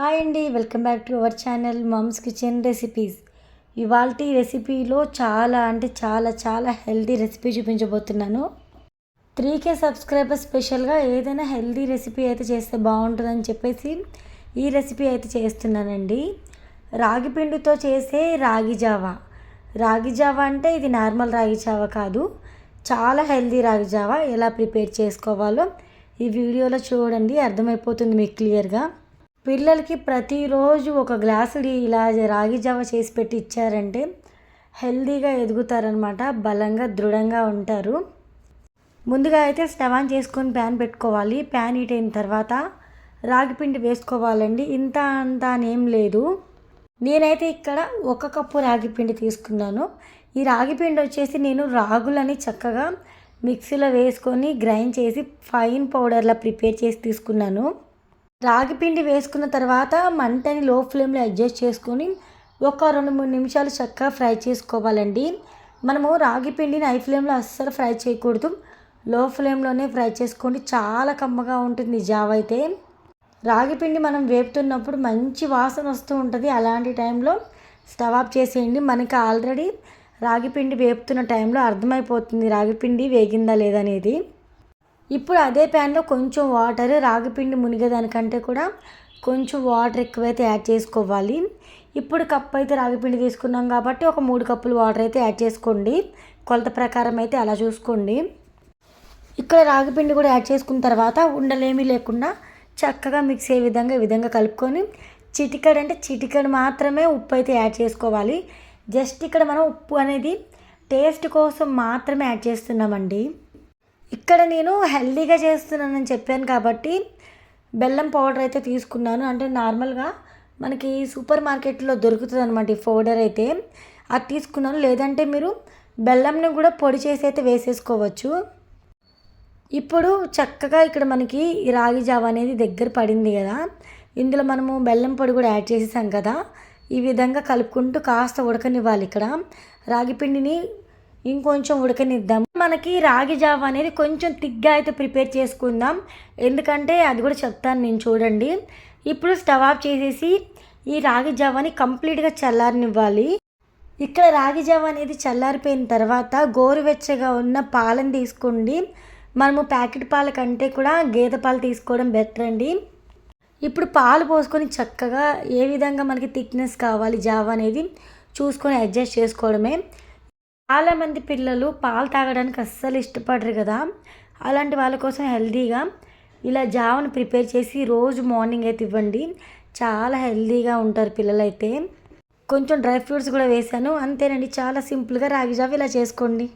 Hi అండి welcome back to our channel mom's kitchen recipes. ఇవాళ రెసిపీలో చాలా అంటే చాలా చాలా హెల్తీ రెసిపీ చూపించబోతున్నాను. త్రీ కే సబ్స్క్రైబర్స్ స్పెషల్గా ఏదైనా హెల్తీ రెసిపీ అయితే చేస్తే బాగుంటుందని చెప్పేసి ఈ రెసిపీ అయితే చేస్తున్నానండి. రాగి పిండితో చేసే రాగి జావా. రాగి జావా అంటే ఇది నార్మల్ రాగి జావా కాదు. చాలా హెల్తీ రాగి జావా. ఎలా ప్రిపేర్ చేసుకోవాలో ఈ వీడియోలో చూడండి అర్థమైపోతుంది మీకు క్లియర్గా. పిల్లలకి ప్రతిరోజు ఒక గ్లాసు ఇలా రాగి జావ చేసి పెట్టి ఇచ్చారంటే హెల్దీగా ఎదుగుతారనమాట బలంగా దృఢంగా ఉంటారు. ముందుగా అయితే స్టవ్ ఆన్ చేసుకొని ప్యాన్ పెట్టుకోవాలి. ప్యాన్ హీట్ అయిన తర్వాత రాగి పిండి వేసుకోవాలండి. ఇంత అంత అనేం లేదు. నేనైతే ఇక్కడ ఒక కప్పు రాగి పిండి తీసుకున్నాను. ఈ రాగి పిండి వచ్చేసి నేను రాగులని చక్కగా మిక్సీలో వేసుకొని గ్రైండ్ చేసి ఫైన్ పౌడర్లా ప్రిపేర్ చేసి తీసుకున్నాను. రాగి పిండి వేసుకున్న తర్వాత మంటని లో ఫ్లేమ్లో అడ్జస్ట్ చేసుకొని ఒక రెండు మూడు నిమిషాలు చక్కగా ఫ్రై చేసుకోవాలండి. మనము రాగి పిండిని హై ఫ్లేమ్లో అస్సలు ఫ్రై చేయకూడదు. లో ఫ్లేమ్లోనే ఫ్రై చేసుకోండి. చాలా కమ్మగా ఉంటుంది జావ అయితే. రాగి పిండి మనం వేపుతున్నప్పుడు మంచి వాసన వస్తూ ఉంటుంది. అలాంటి టైంలో స్టవ్ ఆఫ్ చేసేయండి. మనకి ఆల్రెడీ రాగి పిండి వేపుతున్న టైంలో అర్థమైపోతుంది రాగి పిండి వేగిందా లేదనేది ఇప్పుడు అదే ప్యాన్లో కొంచెం వాటర్ రాగిపిండి మునిగేదానికంటే కూడా కొంచెం వాటర్ ఎక్కువైతే యాడ్ చేసుకోవాలి. ఇప్పుడు కప్పు అయితే రాగిపిండి తీసుకున్నాం కాబట్టి ఒక మూడు కప్పులు వాటర్ అయితే యాడ్ చేసుకోండి. కొలత ప్రకారం అయితే అలా చూసుకోండి. ఇక్కడ రాగిపిండి కూడా యాడ్ చేసుకున్న తర్వాత ఉండలేమీ లేకుండా చక్కగా మిక్స్ అయ్యే విధంగా ఈ విధంగా కలుపుకొని చిటికడు అంటే చిటికడు మాత్రమే ఉప్పు అయితే యాడ్ చేసుకోవాలి. జస్ట్ ఇక్కడ మనం ఉప్పు అనేది టేస్ట్ కోసం మాత్రమే యాడ్ చేస్తున్నామండి. ఇక్కడ నేను హెల్దీగా చేస్తున్నానని చెప్పాను కాబట్టి బెల్లం పౌడర్ అయితే తీసుకున్నాను. అంటే నార్మల్గా మనకి సూపర్ మార్కెట్లో దొరుకుతుంది అనమాట ఈ పౌడర్ అయితే. అది తీసుకున్నాను. లేదంటే మీరు బెల్లంని కూడా పొడి చేసి అయితే వేసేసుకోవచ్చు. ఇప్పుడు చక్కగా ఇక్కడ మనకి ఈ రాగి జావ అనేది దగ్గర పడింది కదా. ఇందులో మనము బెల్లం పొడి కూడా యాడ్ చేసేసాం కదా. ఈ విధంగా కలుపుకుంటూ కాస్త ఉడకనివ్వాలి ఇక్కడ. రాగి పిండిని ఇంకొంచెం ఉడకనిద్దాం. మనకి రాగి జావ అనేది కొంచెం తిగ్గా అయితే ప్రిపేర్ చేసుకుందాం. ఎందుకంటే అది కూడా చెప్తాను నేను చూడండి. ఇప్పుడు స్టవ్ ఆఫ్ చేసేసి ఈ రాగి జావని కంప్లీట్గా చల్లారనివ్వాలి. ఇక్కడ రాగి జావ అనేది చల్లారిపోయిన తర్వాత గోరువెచ్చగా ఉన్న పాలను తీసుకోండి. మనము ప్యాకెట్ పాల కంటే కూడా గేదె పాలు తీసుకోవడం బెటర్ అండి. ఇప్పుడు పాలు పోసుకొని చక్కగా ఏ విధంగా మనకి థిక్నెస్ కావాలి జావ అనేది చూసుకొని అడ్జస్ట్ చేసుకోవడమే. చాలామంది పిల్లలు పాలు తాగడానికి అస్సలు ఇష్టపడరు కదా. అలాంటి వాళ్ళ కోసం హెల్తీగా ఇలా జావను ప్రిపేర్ చేసి రోజు మార్నింగ్ అయితే ఇవ్వండి. చాలా హెల్తీగా ఉంటారు పిల్లలైతే. కొంచెం డ్రై ఫ్రూట్స్ కూడా వేసాను అంతేనండి చాలా సింపుల్గా రాగి జావ ఇలా చేసుకోండి.